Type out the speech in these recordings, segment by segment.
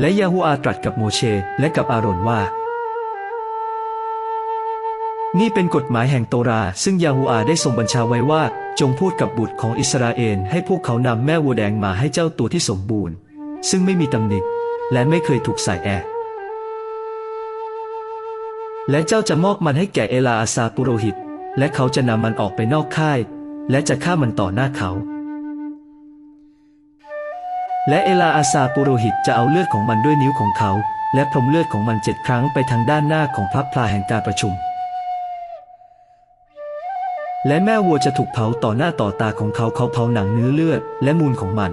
และยาฮูอาตรัสกับโมเชและกับอาโรนว่า นี่เป็นกฎหมายแห่งโตรา ซึ่งยาฮูอาได้ทรงบัญชาไว้ว่า จงพูดกับบุตรของอิสราเอลให้พวกเขานำแม่วัวแดงมาให้เจ้าตัวที่สมบูรณ์ ซึ่งไม่มีตำหนิและไม่เคยถูกใส่แอและเจ้าจะมอบมันให้แก่เอลาอาซาปุโรหิต และเขาจะนำมันออกไปนอกค่าย และจะฆ่ามันต่อหน้าเขา และเอลาอาซาปุโรหิตจะเอาเลือดของมันด้วยนิ้วของเขา และพรมเลือดของมันเจ็ดครั้งไปทางด้านหน้าของพระพลาแห่งการประชุม และแม่วัวจะถูกเผาต่อหน้าต่อตาของเขาเขาเผาหนังเนื้อเลือดและมูลของมัน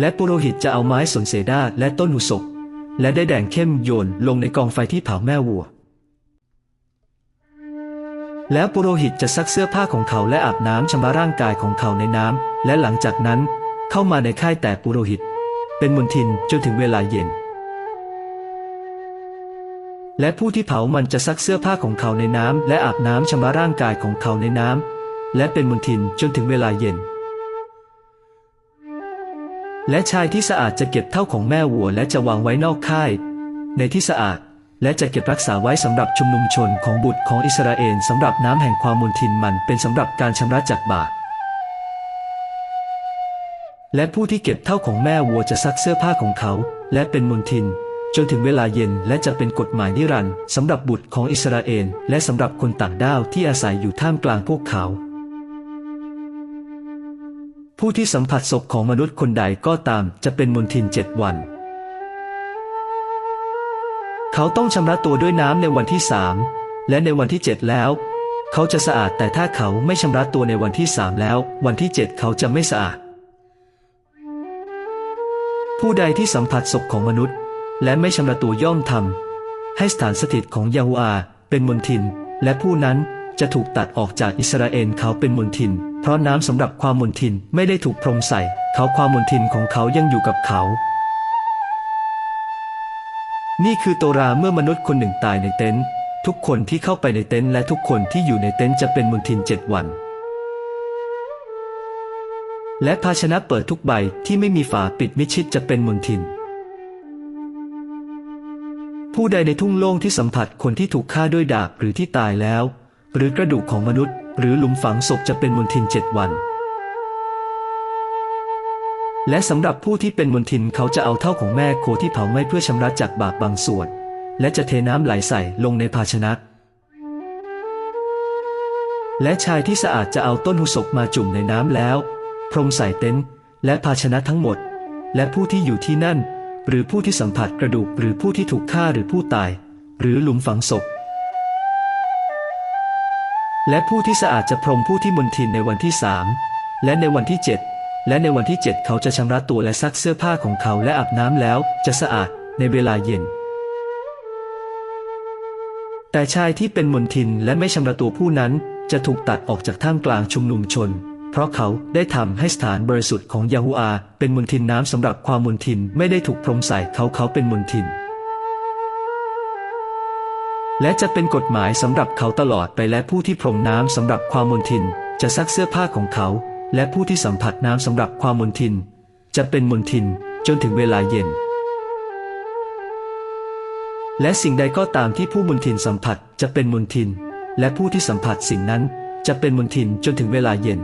และปุโรหิตจะเอาไม้สนเสดาและต้นหุศกและได้แดงเข้มโยนลงในกองไฟที่เผาแม่วัว แล้วปุโรหิตจะซักเสื้อผ้าของเขาและอาบน้ำชำระร่างกายของเขาในน้ำและหลังจากนั้นเข้ามาในค่ายแต่ปุโรหิต เป็นมนทินจนถึงเวลาเย็น และผู้ที่เผามันจะซักเสื้อผ้าของเขาในน้ำและอาบน้ำชำระร่างกายของเขาในน้ำและเป็นมนทินจนถึงเวลาเย็น และชายที่สะอาดจะเก็บเท่าของแม่วัวและจะวางไว้นอกค่าย ในที่สะอาด และจะเก็บรักษาไว้สำหรับชุมนุมชนของบุตรของอิสราเอลสำหรับน้ำแห่งความมนทินมันเป็นสำหรับการชำระจากบาปและผู้ที่เก็บเท่าของแม่วัวจะซักเสื้อผ้าของเขา และเป็นมนทิน จนถึงเวลาเย็นและจะเป็นกฎหมายนิรันดร์สำหรับบุตรของอิสราเอลและสำหรับคนต่างด้าวที่อาศัยอยู่ท่ามกลางพวกเขา ผู้ที่สัมผัสศพของมนุษย์คนใดก็ตามจะเป็นมนทินเจ็ดวัน เขาต้องชำระตัวด้วยน้ำในวันที่สามและในวันที่เจ็ดแล้ว เขาจะสะอาดแต่ถ้าเขาไม่ชำระตัวในวันที่สามแล้ว วันที่เจ็ดเขาจะไม่สะอาด ผู้ใดที่สัมผัสศพของมนุษย์ และไม่ชำระตัวย่อมทำให้สถานสถิตของยาฮูอาเป็นมนทิน และผู้นั้นจะถูกตัดออกจากอิสราเอลเขาเป็นมนทิน เพราะน้ำสำหรับความมนทินไม่ได้ถูกพรมใส่ เขาความมนทินของเขายังอยู่กับเขา นี่คือโตราเมื่อมนุษย์คนหนึ่งตายในเต็นท์ทุกคนที่เข้าไปในเต็นท์และทุกคนที่อยู่ในเต็นท์จะเป็นมนทินเจ็ดวัน และภาชนะเปิดทุกใบที่ไม่มีฝาปิดมิชิดจะเป็นมนทิน ผู้ใดในทุ่งโล่งที่สัมผัสคนที่ถูกฆ่าด้วยดาบหรือที่ตายแล้ว หรือกระดูกของมนุษย์ หรือหลุมฝังศพจะเป็นมนทินเจ็ดวัน และสำหรับผู้ที่เป็นมนทินเขาจะเอาเท่าของแม่โคที่เผาไหม้เพื่อชำระจากบาปบางส่วน และจะเทน้ำไหลใส่ลงในภาชนะ และชายที่สะอาดจะเอาต้นหุศกมาจุ่มในน้ำแล้ว พรมใส่เต็นท์และภาชนะทั้งหมด และผู้ที่อยู่ที่นั่น หรือผู้ที่สัมผัสกระดูกหรือผู้ที่ถูกฆ่าหรือผู้ตาย หรือหลุมฝังศพและผู้ที่สะอาดจะพรมผู้ที่มนทินในวันที่สามและในวันที่เจ็ด และในวันที่เจ็ดเขาจะชำระตัวและซักเสื้อผ้าของเขาและอาบน้ำแล้ว จะสะอาดในเวลาเย็น แต่ชายที่เป็นมนทินและไม่ชำระตัวผู้นั้น จะถูกตัดออกจากท่ามกลางชุมนุมชน เพราะเขาได้ทำให้สถานบริสุทธิ์ของยาฮูอา เป็นมนทินน้ำสำหรับความมนทินไม่ได้ถูกพรมใส่เขาเขาเป็นมนทิน และจะเป็นกฎหมายสำหรับเขาตลอดไปและผู้ที่พรมน้ำสำหรับความมนทิน จะซักเสื้อผ้าของเขา และผู้ที่สัมผัสน้ำสำหรับความมนทิน จะเป็นมนทินจนถึงเวลาเย็น และสิ่งใดก็ตามที่ผู้มนทินสัมผัสจะเป็นมนทิน และผู้ที่สัมผัสสิ่งนั้นจะเป็นมนทินจนถึงเวลาเย็น